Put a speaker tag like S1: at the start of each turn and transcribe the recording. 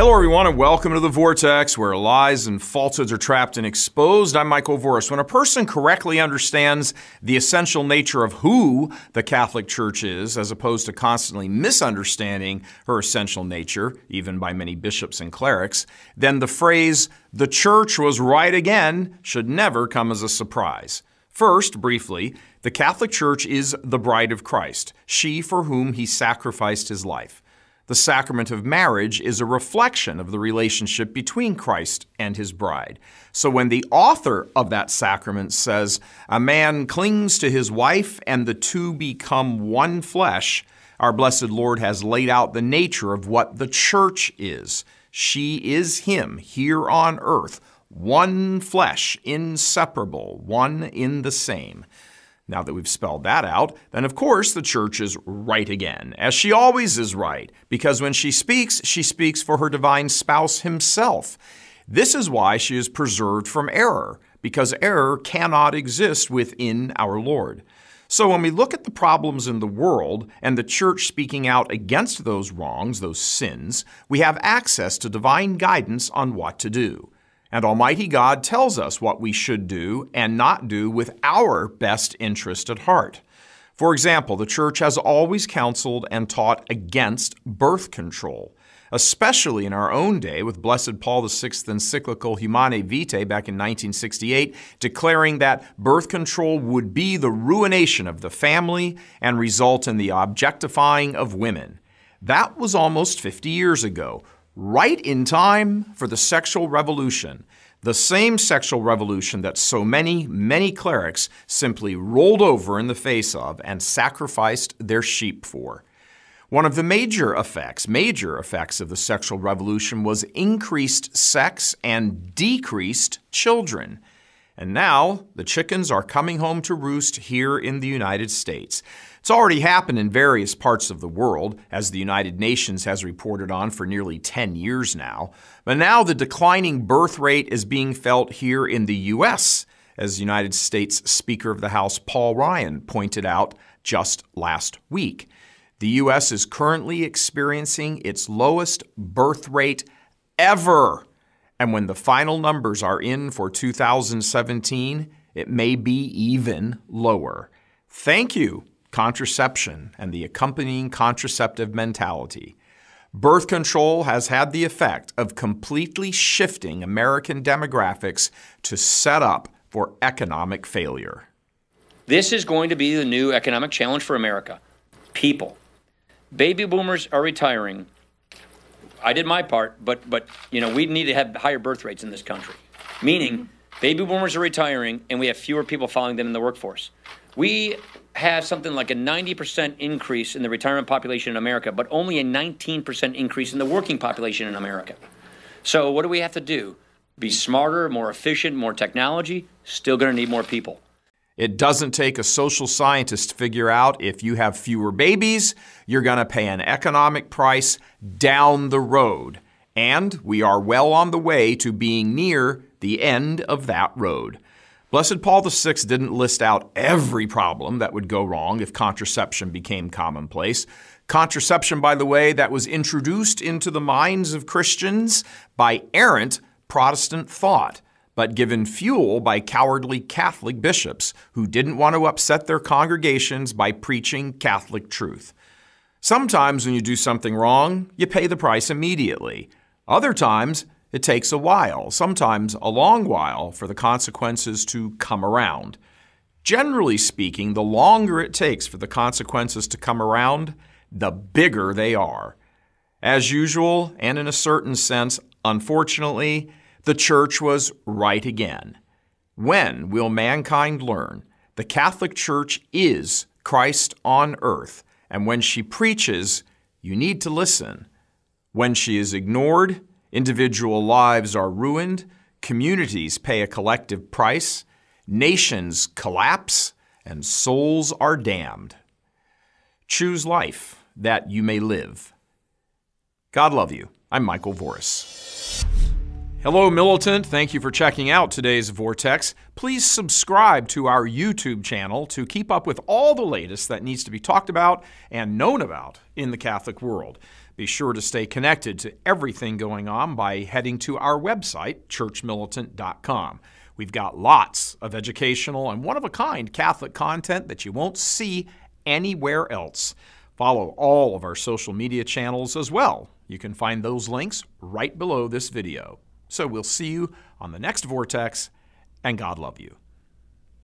S1: Hello, everyone, and welcome to the Vortex, where lies and falsehoods are trapped and exposed. I'm Michael Voris. When a person correctly understands the essential nature of who the Catholic Church is, as opposed to constantly misunderstanding her essential nature, even by many bishops and clerics, then the phrase, the church was right again, should never come as a surprise. First, briefly, the Catholic Church is the bride of Christ, she for whom he sacrificed his life. The sacrament of marriage is a reflection of the relationship between Christ and his bride. So when the author of that sacrament says, a man clings to his wife and the two become one flesh, our blessed Lord has laid out the nature of what the church is. She is him here on earth, one flesh, inseparable, one in the same. Now that we've spelled that out, then of course the church is right again, as she always is right, because when she speaks, she speaks for her divine spouse himself. This is why she is preserved from error, because error cannot exist within our Lord. So when we look at the problems in the world and the church speaking out against those wrongs, those sins, we have access to divine guidance on what to do. And Almighty God tells us what we should do and not do with our best interest at heart. For example, the Church has always counseled and taught against birth control, especially in our own day with Blessed Paul VI's encyclical Humanae Vitae back in 1968, declaring that birth control would be the ruination of the family and result in the objectifying of women. That was almost 50 years ago right in time for the sexual revolution, the same sexual revolution that so many, many clerics simply rolled over in the face of and sacrificed their sheep for. One of the major effects, major effects of the sexual revolution was increased sex and decreased children. And now the chickens are coming home to roost here in the United States. It's already happened in various parts of the world, as the United Nations has reported on for nearly 10 years now. But now the declining birth rate is being felt here in the U.S., as United States Speaker of the House Paul Ryan pointed out just last week. The U.S. is currently experiencing its lowest birth rate ever. And when the final numbers are in for 2017, it may be even lower. Thank you, contraception and the accompanying contraceptive mentality. Birth control has had the effect of completely shifting American demographics to set up for economic failure.
S2: This is going to be the new economic challenge for America. People. Baby boomers are retiring I did my part, but but you know we need to have higher birth rates in this country, meaning baby boomers are retiring and we have fewer people following them in the workforce. We have something like a 90% increase in the retirement population in America, but only a 19% increase in the working population in America. So what do we have to do? Be smarter, more efficient, more technology. Still going to need more people.
S1: It doesn't take a social scientist to figure out if you have fewer babies, you're going to pay an economic price down the road. And we are well on the way to being near the end of that road. Blessed Paul VI didn't list out every problem that would go wrong if contraception became commonplace. Contraception, by the way, that was introduced into the minds of Christians by errant Protestant thought but given fuel by cowardly Catholic bishops who didn't want to upset their congregations by preaching Catholic truth. Sometimes when you do something wrong, you pay the price immediately. Other times, it takes a while, sometimes a long while, for the consequences to come around. Generally speaking, the longer it takes for the consequences to come around, the bigger they are. As usual, and in a certain sense, unfortunately, the church was right again. When will mankind learn the Catholic Church is Christ on earth, and when she preaches, you need to listen. When she is ignored, individual lives are ruined, communities pay a collective price, nations collapse, and souls are damned. Choose life that you may live. God love you. I'm Michael Voris. Hello, Militant. Thank you for checking out today's Vortex. Please subscribe to our YouTube channel to keep up with all the latest that needs to be talked about and known about in the Catholic world. Be sure to stay connected to everything going on by heading to our website, churchmilitant.com. We've got lots of educational and one of a kind Catholic content that you won't see anywhere else. Follow all of our social media channels as well. You can find those links right below this video. So we'll see you on the next Vortex, and God love you.